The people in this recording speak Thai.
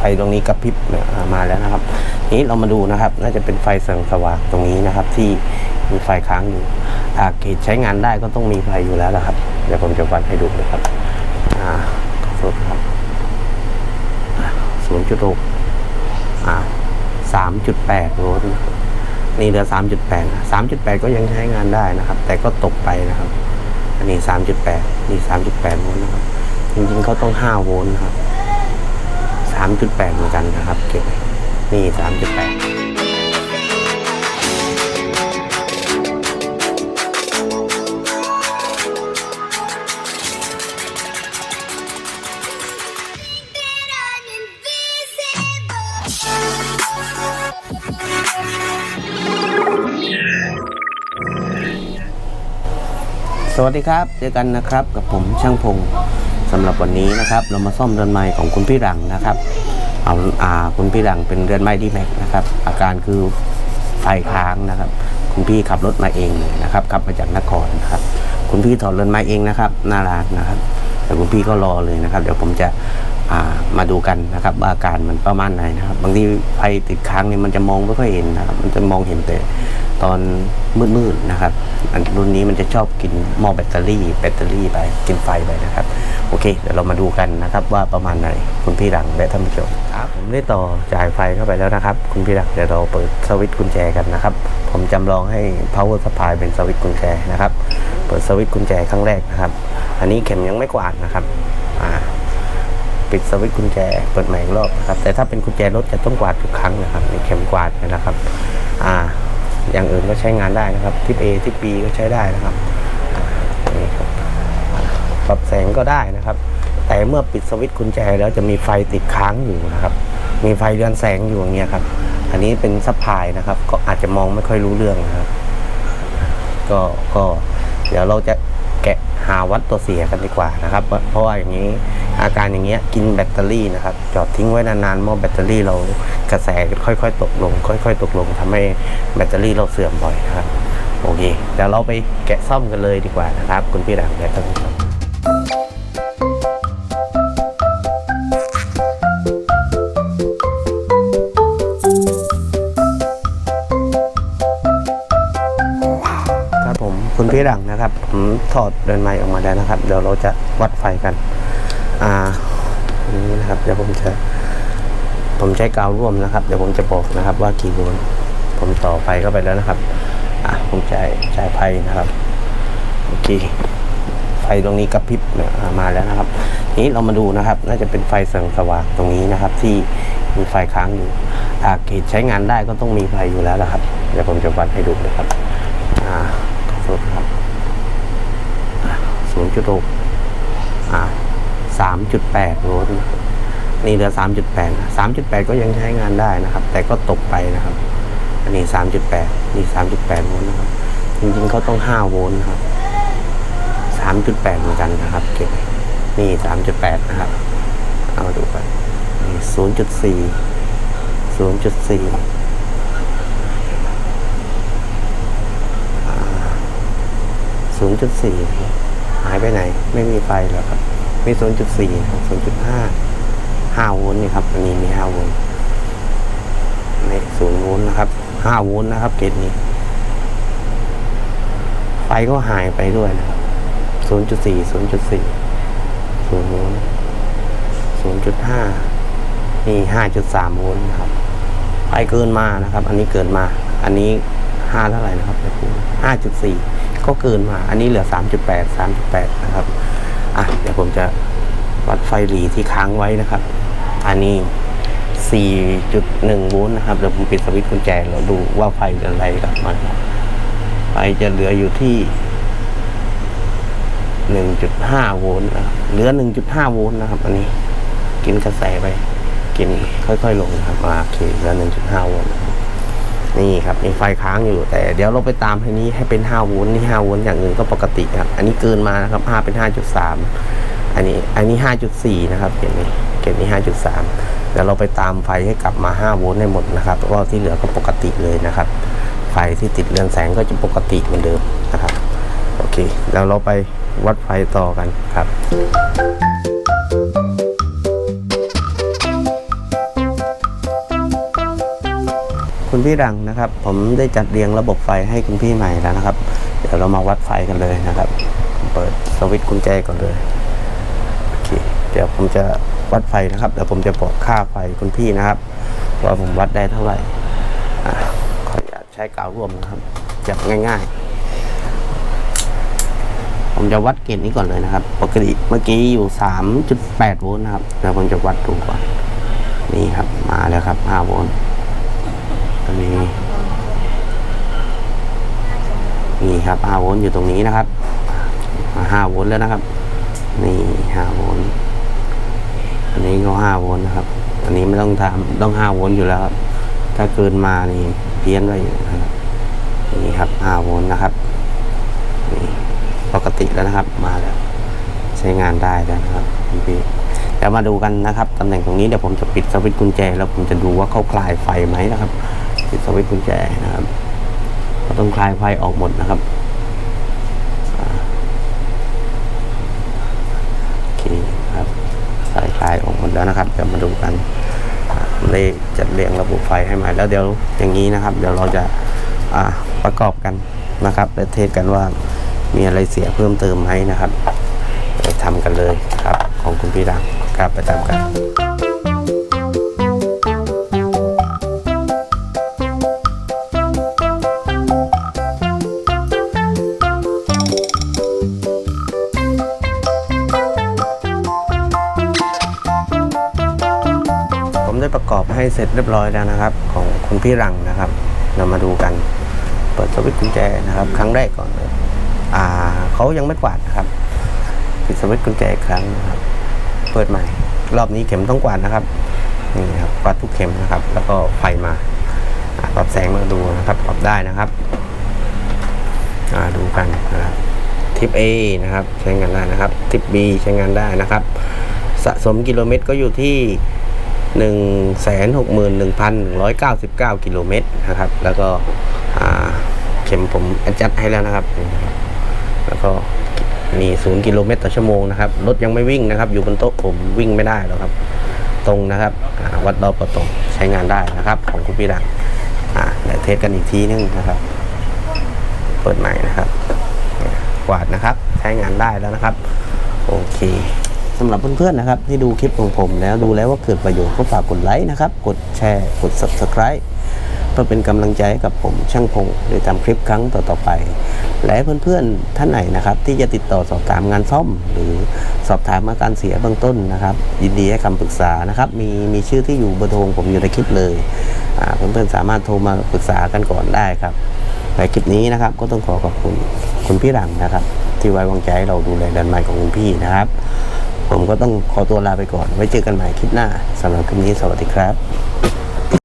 ไฟตรงนี้กระพริบมาแล้วนะครับ นี้เรามาดูนะครับ น่าจะเป็นไฟแสงสว่างตรงนี้นะครับ ที่มีไฟค้างอยู่อาเกตใช้งานได้ก็ต้องมีไฟอยู่แล้วนะครับ เดี๋ยวผมจะวัดให้ดูนะครับอ่าสุดครับศูนย์จุดหกอ่าสามจุดแปดโวลต์นี่เหลือสามจุดแปดสามจุดแปดก็ยังใช้งานได้นะครับ แต่ก็ตกไปนะครับ อันนี้สามจุดแปดนี่สามจุดแปดโวลต์นะครับ จริงๆเขาต้องห้าโวลต์นะครับ สามจุดแปดเหมือนกันนะครับเก็บนี่สามจุดแปดสวัสดีครับ เจอกันนะครับกับผมช่างพง สำหรับวันนี้นะครับ เรามาซ่อมเรือนไม้ของคุณพี่หลังนะครับ เอาอ่าคุณพี่หลังเป็นเรือนไม้ดีแม็กนะครับ อาการคือไฟค้างนะครับ คุณพี่ขับรถมาเองเลยนะครับขับมาจากนครนะครับ คุณพี่ถอดเรือนไม้เองนะครับน่ารักนะครับแต่คุณพี่ก็รอเลยนะครับ เดี๋ยวผมจะ มาดูกันนะครับว่าอาการมันประมาณไหนนะครับ บางทีไฟติดค้างเนี่ยมันจะมองไม่ค่อยเห็นนะครับ มันจะมองเห็นแต่ตอนมืดๆนะครับอันรุ่นนี้มันจะชอบกินหม้อแบตเตอรี่ แบตเตอรี่ไปกินไฟไปนะครับ โอเค เดี๋ยวเรามาดูกันนะครับว่าประมาณไหนคุณพี่ดังและท่านผู้ชมครับผมได้ต่อจ่ายไฟเข้าไปแล้วนะครับ คุณพี่ดังเดี๋ยวเราเปิดสวิตช์กุญแจกันนะครับ ผมจำลองให้ power supply เป็นสวิตช์กุญแจนะครับ เปิดสวิตช์กุญแจครั้งแรกนะครับ อันนี้เข็มยังไม่กวาดนะครับอ่า ปิดสวิตช์กุญแจเปิดใหม่อีกรอบนะครับแต่ถ้าเป็นกุญแจรถจะต้องกวาดทุกครั้งนะครับนี่เข็มกวาดนะครับอ่าอย่างอื่นก็ใช้งานได้นะครับทิป A ทิป B ก็ใช้ได้นะครับอ่านี่ครับปรับแสงก็ได้นะครับ แต่เมื่อปิดสวิตช์กุญแจแล้วจะมีไฟติดค้างอยู่นะครับ มีไฟเรือนแสงอยู่อย่างเงี้ยครับ อันนี้เป็นซัพพลายนะครับ ก็อาจจะมองไม่ค่อยรู้เรื่องนะครับ ก็ก็เดี๋ยวเราจะ แกะหาวัดตัวเสียกันดีกว่านะครับ เพราะว่าอย่างนี้อาการอย่างเงี้ยกินแบตเตอรี่นะครับ จอดทิ้งไว้นานๆเมื่อแบตเตอรี่เรากระแสค่อยๆ ตกลง ค่อย ๆ ตกลงทำให้แบตเตอรี่เราเสื่อมบ่อยนะครับ โอเคเดี๋ยวเราไปแกะซ่อมกันเลยดีกว่านะครับ คุณพี่ดังแกะท่านผู้ชม คุณพี่ดังนะครับผมถอดเดินไม้ออกมาแล้วนะครับ เดี๋ยวเราจะวัดไฟกัน อ่านี้นะครับเดี๋ยวผมจะ ผมใช้กาวร่วมนะครับ เดี๋ยวผมจะบอกนะครับ ว่ากี่โวลต์ผมต่อไฟเข้าไปแล้วนะครับ อะผมจ่ายจ่ายไฟนะครับโอเคไฟตรงนี้กระพริบมาแล้วนะครับ นี้เรามาดูนะครับ น่าจะเป็นไฟแสงสว่างตรงนี้นะครับ ที่มีไฟค้างอยู่อาเกตใช้งานได้ก็ต้องมีไฟอยู่แล้วนะครับ เดี๋ยวผมจะวัดให้ดูนะครับ สุดครับศูนย์จุดหกอ่าสามจุดแปดโวลต์นี่เหลือสามจุดแปดสามจุดแปดก็ยังใช้งานได้นะครับ แต่ก็ตกไปนะครับ อันนี้สามจุดแปดนี่สามจุดแปดโวลต์นะครับ จริงๆเขาต้องห้าโวลต์นะครับสามจุดแปดเหมือนกันนะครับเก็บนี่สามจุดแปดนะครับ เอามาดูกันนี่ศูนย์จุดสี่ศูนย์จุดสี่ ศูนย์จุดสี่หายไปไหน ไม่มีไฟแล้วครับ มีศูนย์จุดสี่ศูนย์จุดห้าห้าโวลต์นี่ครับอันนี้มีห้าโวลต์นี่ศูนย์โวลต์นะครับห้าโวลต์นะครับเกตนี้ ไฟก็หายไปด้วยนะครับศูนย์จุดสี่ศูนย์จุดสี่ศูนย์โวลต์ศูนย์จุดห้านี่ห้าจุดสามโวลต์นะครับไฟเกินมานะครับ อันนี้เกินมา อันนี้ห้าเท่าไหร่นะครับห้าจุดสี่ ก็เกินมา อันนี้เหลือสามจุดแปดสามจุดแปดนะครับ อะ เดี๋ยวผมจะวัดไฟหลีที่ค้างไว้นะครับ อันนี้สี่จุดหนึ่งโวลต์นะครับ เดี๋ยวผมปิดสวิตช์กุญแจแล้วดูว่าไฟจะอะไรกลับมาไฟจะเหลืออยู่ที่หนึ่งจุดห้าโวลต์นะครับเหลือหนึ่งจุดห้าโวลต์นะครับ อันนี้ กินกระแสไป กินค่อยๆลงนะครับโอเคเหลือหนึ่งจุดห้าโวลต์ นี่ครับมีไฟค้างอยู่แต่เดี๋ยวเราไปตามให้นี้ให้เป็นห้าโวลต์นี่ห้าโวลต์อย่างอื่นก็ปกติครับ อันนี้เกินมานะครับห้าเป็นห้าจุดสามอันนี้อันนี้ห้าจุดสี่นะครับเกณฑ์นี้เกณฑ์นี้ห้าจุดสามเดี๋ยวเราไปตามไฟให้กลับมาห้าโวลต์ให้หมดนะครับเพราะว่าที่เหลือก็ปกติเลยนะครับ ไฟที่ติดเรือนแสงก็จะปกติเหมือนเดิมนะครับโอเคแล้วเราไปวัดไฟต่อกันครับ คุณพี่รังนะครับ ผมได้จัดเรียงระบบไฟให้คุณพี่ใหม่แล้วนะครับ เดี๋ยวเรามาวัดไฟกันเลยนะครับ เปิดสวิตช์กุญแจก่อนเลยโอเคเดี๋ยวผมจะวัดไฟนะครับเดี๋ยวผมจะบอกค่าไฟคุณพี่นะครับว่าผมวัดได้เท่าไหร่อขออนุญาตใช้กาวร่วมนะครับจับง่ายๆ ผมจะวัดเกณฑ์นี้ก่อนเลยนะครับ ปกติเมื่อกี้อยู่ 3.8 โวลต์นะครับแล้วผมจะวัดดูก่อนนี่ครับมาแล้วครับ5โวลต์ อันนี้นี่ครับ5โวลต์อยู่ตรงนี้นะครับมา5โวลต์แล้วนะครับ นี่5โวลต์อันนี้ก็5โวลต์นะครับ อันนี้ไม่ต้องทำต้อง5โวลต์อยู่แล้วครับ ถ้าเกินมานี่เพี้ยนไปอยู่นะครับนี่ครับ5โวลต์นะครับนี่ปกติแล้วนะครับ มาแล้ว ใช้งานได้แล้วนะครับพี่เดี๋ยวมาดูกันนะครับตำแหน่งตรงนี้เดี๋ยวผมจะปิดสวิตช์กุญแจ แล้วผมจะดูว่าเข้าคลายไฟไหมนะครับ ปิดสวิตช์กุญแจนะครับก็ต้องคลายไฟออกหมดนะครับโอเคครับสายคลายออกหมดแล้วนะครับเดี๋ยวมาดูกันอ่าผมได้จัดเรียงระบบไฟให้ใหม่แล้วเดี๋ยวอย่างนี้นะครับ เดี๋ยวเราจะาประกอบกันนะครับ และเทสกันว่ามีอะไรเสียเพิ่มเติมไหมนะครับไปทำกันเลยครับ ของคุณพี่ดังครับไปตามกัน ได้ประกอบให้เสร็จเรียบร้อยแล้วนะครับ ของคุณพี่รังนะครับเรามาดูกัน เปิดสวิตช์กุญแจนะครับ ครั้งแรกก่อนเลยอ่าเขายังไม่กวาดนะครับปิดสวิตช์กุญแจอีกครั้งนะครับ เปิดใหม่ รอบนี้เข็มต้องกวาดนะครับนี่ครับกวาดทุกเข็มนะครับ แล้วก็ไฟมาปรับแสงมาดูนะครับปรับได้นะครับอ่าดูกันนะครับทิป A นะครับ ใช้งานได้นะครับทิป B ใช้งานได้นะครับ สะสมกิโลเมตรก็อยู่ที่ 1 6 1 1 9 9 กิโลเมตรนะครับ แล้วก็เข็มผมแอดจัดให้แล้วนะครับ แล้วก็มีศูนย์กิโลเมตรต่อชั่วโมงนะครับรถยังไม่วิ่งนะครับ อยู่บนโต๊ะผมวิ่งไม่ได้แล้วครับ ตรงนะครับวัดรอบก็ตรงใช้งานได้นะครับ ของคุณพี่ดังอ่าเดี๋ยวเทสกันอีกทีนึงนะครับ เปิดใหม่นะครับกวาดนะครับ ใช้งานได้แล้วนะครับ โอเค สำหรับเพื่อนๆนะครับ ที่ดูคลิปของผมแล้วดูแล้วว่าเกิดประโยชน์ก็ฝากกดไลค์นะครับ กดแชร์ กด subscribe เพื่อเป็นกำลังใจกับผมช่างพงโดยทำคลิปครั้งต่อๆไป และเพื่อนๆท่านไหนนะครับ ที่จะติดต่อสอบถามงานซ่อม หรือสอบถามอาการเสียเบื้องต้นนะครับ ยินดีให้คำปรึกษานะครับ มีมีชื่อที่อยู่เบอร์โทรของผมอยู่ในคลิปเลยเพื่อนๆสามารถโทรมาปรึกษากันก่อนได้ครับในคลิปนี้นะครับก็ต้องขอขอบคุณคุณพี่หลังนะครับ ที่ไว้วางใจใเราดูแลดันไมค์ของคุณพี่นะครับ ผมก็ต้องขอตัวลาไปก่อน ไว้เจอกันใหม่คลิปหน้าสำหรับคลิปนี้สวัสดีครับ